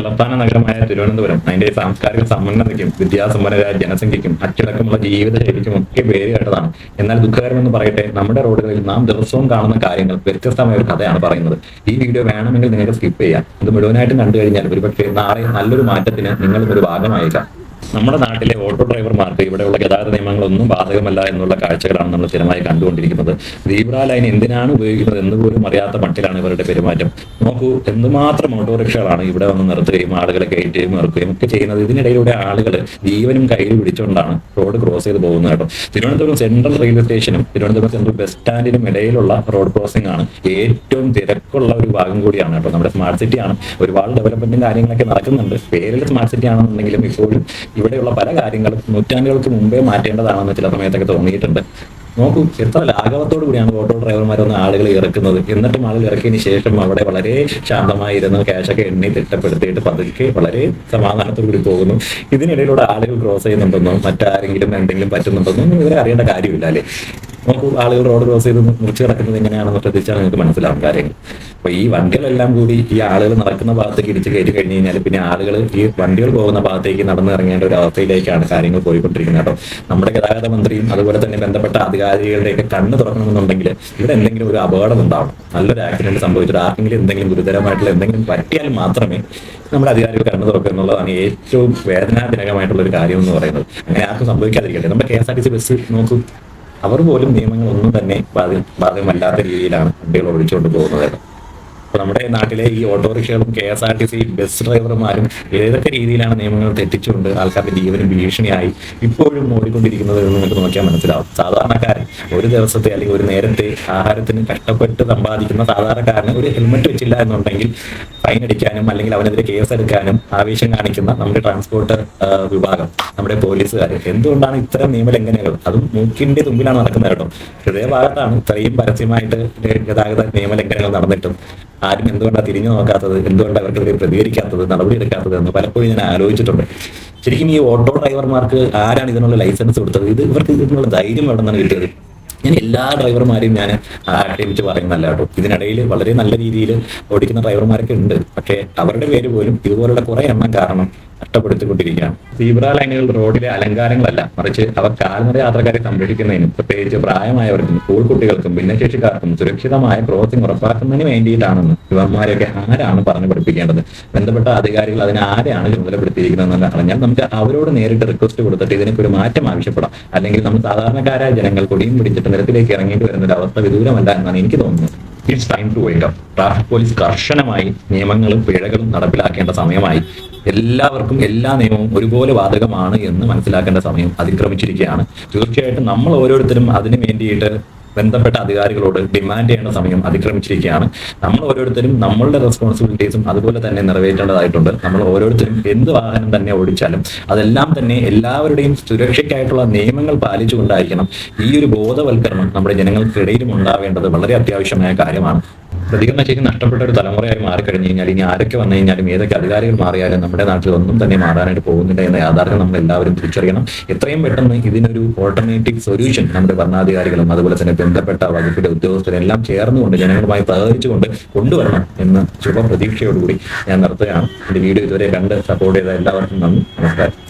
തലസ്ഥാന നഗരമായ തിരുവനന്തപുരം. അതിന്റെ സാംസ്കാരിക സമ്പന്നതയ്ക്കും വിദ്യാസമ്പന്നരായ ജനസംഖ്യയ്ക്കും അച്ചടക്കമുള്ള ജീവിതശൈലിക്കും ഒക്കെ പേര് കേട്ടതാണ് എന്നാൽ ദുഃഖകരമെന്ന് പറയട്ടെ നമ്മുടെ റോഡുകളിൽ നാം ദിവസവും കാണുന്ന കാര്യങ്ങൾ വ്യത്യസ്തമായ ഒരു കഥയാണ് പറയുന്നത്. ഈ വീഡിയോ വേണമെങ്കിൽ നിങ്ങൾക്ക് സ്കിപ്പ് ചെയ്യാം. ഇത് മുഴുവനായിട്ടും കണ്ടു കഴിഞ്ഞാൽ ഒരുപക്ഷെ നാളെ നല്ലൊരു മാറ്റത്തിന് നിങ്ങൾ ഒരു ഭാഗമായേക്കാം. നമ്മുടെ നാട്ടിലെ ഓട്ടോ ഡ്രൈവർമാർക്ക് ഇവിടെയുള്ള ഗതാഗത നിയമങ്ങളൊന്നും ബാധകമല്ല എന്നുള്ള കാഴ്ചകളാണ് നമ്മൾ സ്ഥിരമായി കണ്ടുകൊണ്ടിരിക്കുന്നത്. ദീബ്ര ലൈൻ എന്തിനാണ് ഉപയോഗിക്കുന്നത് എന്ന് പോലും അറിയാത്ത മട്ടിലാണ് ഇവരുടെ പെരുമാറ്റം. നോക്കൂ എന്തുമാത്രം ഓട്ടോറിക്ഷകളാണ് ഇവിടെ വന്ന് നിർത്തുകയും ആളുകളെ കയറ്റുകയും ഇറക്കുകയും ഒക്കെ ചെയ്യുന്നത്. ഇതിനിടയിലൂടെ ആളുകൾ ജീവനും കയ്യിൽ പിടിച്ചുകൊണ്ടാണ് റോഡ് ക്രോസ് ചെയ്ത് പോകുന്നത് കേട്ടോ. തിരുവനന്തപുരം സെൻട്രൽ റെയിൽവേ സ്റ്റേഷനും തിരുവനന്തപുരം സെൻട്രൽ ബസ് സ്റ്റാൻഡിനും ഇടയിലുള്ള റോഡ് ക്രോസിംഗ് ആണ് ഏറ്റവും തിരക്കുള്ള ഒരു ഭാഗം കൂടിയാണ് കേട്ടോ. നമ്മുടെ സ്മാർട്ട് സിറ്റിയാണ് ഒരുപാട് ഡെവലപ്മെന്റും കാര്യങ്ങളൊക്കെ നടക്കുന്നുണ്ട്. പേരിൽ സ്മാർട്ട് സിറ്റി ആണെന്നുണ്ടെങ്കിലും ഇപ്പോഴും ഇവിടെയുള്ള പല കാര്യങ്ങളും നൂറ്റാണ്ടുകൾക്ക് മുമ്പേ മാറ്റേണ്ടതാണെന്ന് ചില സമയത്തൊക്കെ തോന്നിയിട്ടുണ്ട്. നോക്കൂ എത്ര ലാഘവത്തോടു കൂടിയാണ് ഓട്ടോ ഡ്രൈവർമാരൊന്ന് ആളുകൾ ഇറക്കുന്നത്. എന്നിട്ടും ആളുകൾ ഇറക്കിയതിന് ശേഷം അവിടെ വളരെ ശാന്തമായിരുന്ന് ക്യാഷൊക്കെ എണ്ണി തിട്ടപ്പെടുത്തിയിട്ട് പതുക്കെ വളരെ സമാധാനത്തോടു കൂടി പോകുന്നു. ഇതിനിടയിലൂടെ ആളുകൾ ക്രോസ് ചെയ്യുന്നുണ്ടെന്നോ മറ്റാരെങ്കിലും എന്തെങ്കിലും പറ്റുന്നുണ്ടെന്നോ ഇവരെ അറിയേണ്ട കാര്യമില്ല അല്ലേ? നോക്കൂ ആളുകൾ റോഡ് ക്രോസ് ചെയ്ത് മുറിച്ച് കിടക്കുന്നത് എങ്ങനെയാണെന്ന് ശ്രദ്ധിച്ചാൽ നിങ്ങൾക്ക് മനസ്സിലാവും കാര്യങ്ങൾ. അപ്പൊ ഈ വണ്ടികളെല്ലാം കൂടി ഈ ആളുകൾ നടക്കുന്ന ഭാഗത്തേക്ക് ഇടിച്ച് കയറ്റി കഴിഞ്ഞ് കഴിഞ്ഞാൽ പിന്നെ ആളുകൾ ഈ വണ്ടികൾ പോകുന്ന ഭാഗത്തേക്ക് നടന്നു ഇറങ്ങേണ്ട ഒരു അവസ്ഥയിലേക്കാണ് കാര്യങ്ങൾ പോയിക്കൊണ്ടിരിക്കുന്നത് കേട്ടോ. നമ്മുടെ ഗതാഗത മന്ത്രിയും അതുപോലെ തന്നെ ബന്ധപ്പെട്ട അധികാരികളുടെയൊക്കെ കണ്ണ് തുറക്കണമെന്നുണ്ടെങ്കിൽ ഇവിടെ എന്തെങ്കിലും ഒരു അപകടം ഉണ്ടാവും നല്ലൊരു ആക്സിഡന്റ് സംഭവിച്ചിട്ട് ആർക്കെങ്കിലും എന്തെങ്കിലും ഗുരുതരമായിട്ടുള്ള എന്തെങ്കിലും പറ്റിയാൽ മാത്രമേ നമ്മുടെ അധികാരികൾ കണ്ണു തുറക്കുക എന്നുള്ളതാണ് ഏറ്റവും വേദനാജനകമായിട്ടുള്ള ഒരു കാര്യം എന്ന് പറയുന്നത്. അങ്ങനെ ആർക്കും സംഭവിക്കാതിരിക്കട്ടെ. നമ്മുടെ K S R T C bus നോക്കൂ. അവർ പോലും നിയമങ്ങളൊന്നും തന്നെ ബാധ്യമല്ലാത്ത രീതിയിലാണ് കുട്ടികൾ ഒഴിച്ചുകൊണ്ട് പോകുന്നത്. നമ്മുടെ നാട്ടിലെ ഈ ഓട്ടോറിക്ഷകളും K S R T C bus ഡ്രൈവർമാരും ഏതൊക്കെ രീതിയിലാണ് നിയമങ്ങൾ തെറ്റിച്ചുകൊണ്ട് ആൾക്കാരുടെ ജീവനും ഭീഷണിയായി ഇപ്പോഴും ഓടിക്കൊണ്ടിരിക്കുന്നത് എന്ന് നിങ്ങൾക്ക് നോക്കിയാൽ മനസ്സിലാവും. സാധാരണക്കാരൻ ഒരു ദിവസത്തെ അല്ലെങ്കിൽ ഒരു നേരത്തെ ആഹാരത്തിന് കഷ്ടപ്പെട്ട് സമ്പാദിക്കുന്ന സാധാരണക്കാരന് ഒരു ഹെൽമെറ്റ് വെച്ചില്ല എന്നുണ്ടെങ്കിൽ ഫൈൻ അടിക്കാനും അല്ലെങ്കിൽ അവനെതിരെ കേസ് എടുക്കാനും ആവേശം കാണിക്കുന്ന നമ്മുടെ ട്രാൻസ്പോർട്ട് വിഭാഗം നമ്മുടെ പോലീസുകാർ എന്തുകൊണ്ടാണ് ഇത്തരം നിയമലംഘനങ്ങൾ അതും മൂക്കിന്റെ തുമ്പിലാണ് നടക്കുന്നത് കേട്ടോ. ഹൃദയഭാഗത്താണ് ഇത്രയും പരസ്യമായിട്ട് ഗതാഗത നിയമലംഘനങ്ങൾ നടന്നിട്ടും. ആരും എന്തുകൊണ്ടാണ് തിരിഞ്ഞു നോക്കാത്തത്? എന്തുകൊണ്ടാണ് അവർക്കെതിരെ പ്രതികരിക്കാത്തത് നടപടി എടുക്കാത്തത് എന്ന് പലപ്പോഴും ഞാൻ ആലോചിച്ചിട്ടുണ്ട്. ശരിക്കും ഈ ഓട്ടോ ഡ്രൈവർമാർക്ക് ആരാണ് ഇതിനുള്ള ലൈസൻസ് കൊടുത്തത്? ഇത് ഇവർക്ക് ഇതിനുള്ള ധൈര്യം എവിടെ നിന്നാണ് കിട്ടിയത്? ഞാൻ എല്ലാ ഡ്രൈവർമാരെയും ഞാൻ ആക്ഷേപിച്ച് പറയുന്നല്ല കേട്ടോ. ഇതിനിടയിൽ വളരെ നല്ല രീതിയിൽ ഓടിക്കുന്ന ഡ്രൈവർമാരൊക്കെ ഉണ്ട്. പക്ഷേ അവരുടെ പേര് പോലും ഇതുപോലുള്ള കുറെ എണ്ണം കാരണം നഷ്ടപ്പെടുത്തിക്കൊണ്ടിരിക്കുകയാണ്. സീബ്ര ലൈനുകൾ റോഡിലെ അലങ്കാരങ്ങളല്ല. മറിച്ച് അവർ കാൽനട യാത്രക്കാരെ സംരക്ഷിക്കുന്നതിനും പ്രത്യേകിച്ച് പ്രായമായവർക്കും സ്കൂൾ കുട്ടികൾക്കും ഭിന്നശേഷിക്കാർക്കും സുരക്ഷിതമായ ക്രോസിംഗ് ഉറപ്പാക്കുന്നതിന് വേണ്ടിയിട്ടാണെന്ന് യുവന്മാരെയൊക്കെ ആരാണ് പറഞ്ഞു പഠിപ്പിക്കേണ്ടത്? ബന്ധപ്പെട്ട അധികാരികൾ അതിനെ ആരെയാണ് ചുമതലപ്പെടുത്തിയിരിക്കുന്നതെന്ന് അറിഞ്ഞാൽ നമുക്ക് അവരോട് നേരിട്ട് റിക്വസ്റ്റ് കൊടുത്തിട്ട് ഇതിനൊക്കെ ഒരു മാറ്റം ആവശ്യപ്പെടാം. അല്ലെങ്കിൽ നമ്മൾ സാധാരണക്കാരായ ജനങ്ങൾ കൊടിയും പിടിച്ചിട്ട് നിരത്തിലേക്ക് ഇറങ്ങേണ്ടി വരുന്ന ഒരു അവസ്ഥ വിദൂരമല്ല എന്നാണ് എനിക്ക് തോന്നുന്നത്. It's time to wake up traffic police കർശനമായി നിയമങ്ങളും പിഴകളും നടപ്പിലാക്കേണ്ട സമയമായി. എല്ലാവർക്കും എല്ലാ നിയമവും ഒരുപോലെ ബാധകമാണ് എന്ന് മനസ്സിലാക്കേണ്ട സമയം അതിക്രമിച്ചിരിക്കുകയാണ്. തീർച്ചയായിട്ടും നമ്മൾ ഓരോരുത്തരും അതിനു വേണ്ടിയിട്ട് ബന്ധപ്പെട്ട അധികാരികളോട് ഡിമാൻഡ് ചെയ്യേണ്ട സമയം അതിക്രമിച്ചിരിക്കുകയാണ്. നമ്മൾ ഓരോരുത്തരും നമ്മളുടെ റെസ്പോൺസിബിലിറ്റീസും അതുപോലെ തന്നെ നിറവേറ്റേണ്ടതായിട്ടുണ്ട്. നമ്മൾ ഓരോരുത്തരും എന്ത് വാഹനം തന്നെ ഓടിച്ചാലും അതെല്ലാം തന്നെ എല്ലാവരുടെയും സുരക്ഷയ്ക്കായിട്ടുള്ള നിയമങ്ങൾ പാലിച്ചുകൊണ്ടായിരിക്കണം ഈ ഒരു ബോധവൽക്കരണം നമ്മുടെ ജനങ്ങൾക്കിടയിലും ഉണ്ടാവേണ്ടത് വളരെ അത്യാവശ്യമായ കാര്യമാണ്. പ്രതികരണ ശേഷി നഷ്ടപ്പെട്ട ഒരു തലമുറയായി മാറിക്കഴിഞ്ഞു കഴിഞ്ഞാൽ ഇനി ആരൊക്കെ വന്നു കഴിഞ്ഞാലും ഏതൊക്കെ അധികാരികൾ മാറിയാലും നമ്മുടെ നാട്ടിൽ ഒന്നും തന്നെ മാറാനായിട്ട് പോകുന്നില്ല എന്ന യാഥാർത്ഥ്യം നമ്മൾ എല്ലാവരും തിരിച്ചറിയണം. എത്രയും പെട്ടെന്ന് ഇതിനൊരു ഓൾട്ടർനേറ്റീവ് സൊല്യൂഷൻ നമ്മുടെ ഭരണാധികാരികളും അതുപോലെ തന്നെ ബന്ധപ്പെട്ട വകുപ്പിന്റെ ഉദ്യോഗസ്ഥരും എല്ലാം ചേർന്നുകൊണ്ട് ജനങ്ങളുമായി സഹകരിച്ചുകൊണ്ട് കൊണ്ടുവരണം എന്ന ശുഭപ്രതീക്ഷയോടുകൂടി ഞാൻ നിർത്തുകയാണ്. എന്റെ വീഡിയോ ഇതുവരെ കണ്ട് സപ്പോർട്ട് ചെയ്ത എല്ലാവർക്കും നന്ദി. നമസ്കാരം.